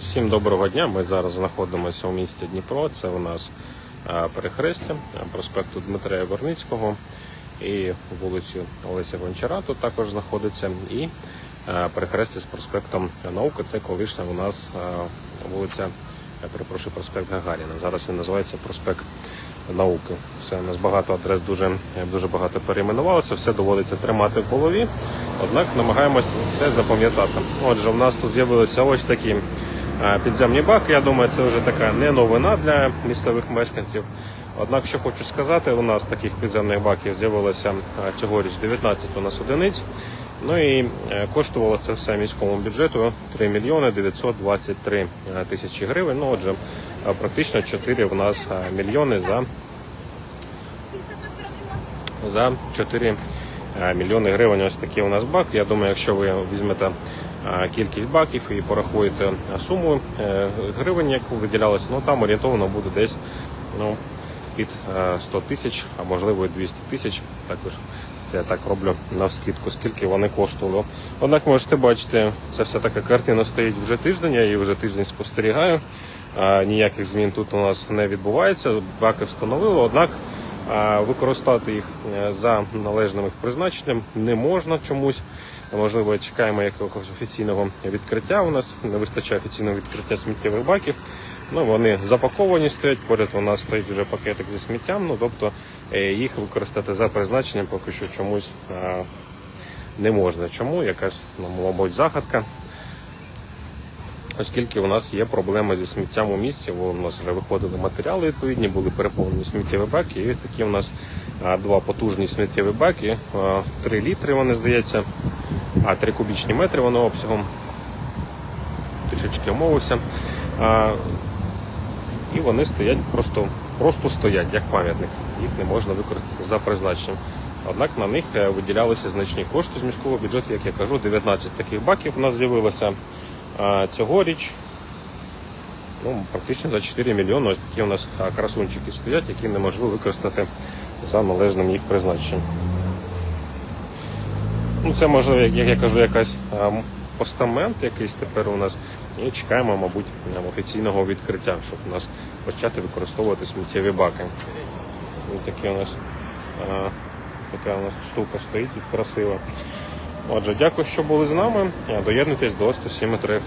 Всім доброго дня. Ми зараз знаходимося у місті Дніпро. Це у нас е, перехрестя е, проспекту Дмитра Яворницького і вулицю Олеся Гончара тут також знаходиться. І е, перехрестя з проспектом Науки. Це колишня у нас вулиця, я перепрошую, проспект Гагаріна. Зараз він називається проспект Науки. Все у нас багато адрес дуже, дуже багато перейменувалося, все доводиться тримати в голові. Однак намагаємося це запам'ятати. Отже, у нас тут з'явилися ось такі е, підземні баки. Я думаю, це вже така не новина для місцевих мешканців. Однак, що хочу сказати, у нас таких підземних баків з'явилося е, цьогоріч 19 у нас одиниць. Ну і е, коштувало це все міському бюджету 3 мільйони 923 тисячі гривень. Ну, отже, практично 4 в нас мільйони за за 4 е, мільйони гривень. Ось такий у нас бак. Я думаю, якщо ви візьмете кількість баків і порахуєте суму е, гривень, яку виділялося, ну там орієнтовно буде десь ну, під е, 100 тисяч, а можливо і 200 тисяч. Також я так роблю на вскидку, скільки вони коштували. Однак можете бачити, це вся така картина стоїть вже тиждень, я її вже тиждень спостерігаю. Ніяких змін тут у нас не відбувається. Баки встановили, однак використати їх е, за належним їх призначенням не можна чомусь. Можливо, чекаємо якогось офіційного відкриття. У нас не вистачає офіційного відкриття сміттєвих баків. Ну, вони запаковані стоять, поряд у нас стоїть вже пакетик зі сміттям. Ну, тобто е, їх використати за призначенням поки що чомусь не можна. Чому? Якась, ну, мабуть, загадка. Оскільки у нас є проблеми зі сміттям у місті, бо у нас вже виходили матеріали відповідні, були переповнені сміттєві баки. І такі у нас два потужні сміттєві баки, а, 3 літри вони здається, а 3 кубічні метри вони обсягом. Трішечки омовився. І вони стоять просто, просто стоять, як пам'ятник. Їх не можна використати за призначенням. Однак на них е, виділялися значні кошти з міського бюджету, як я кажу, 19 таких баків у нас з'явилося. А цьогоріч ну, практично за 4 мільйони ось такі у нас красунчики стоять, які неможливо використати за належним їх призначенням. Ну, це можливо, як я кажу, якась постамент якийсь тепер у нас. І чекаємо, мабуть, офіційного відкриття, щоб у нас почати використовувати сміттєві баки. Ось такі у нас така у нас штука стоїть красива. Отже, дякую, що були з нами. Доєднуйтесь до 107.3.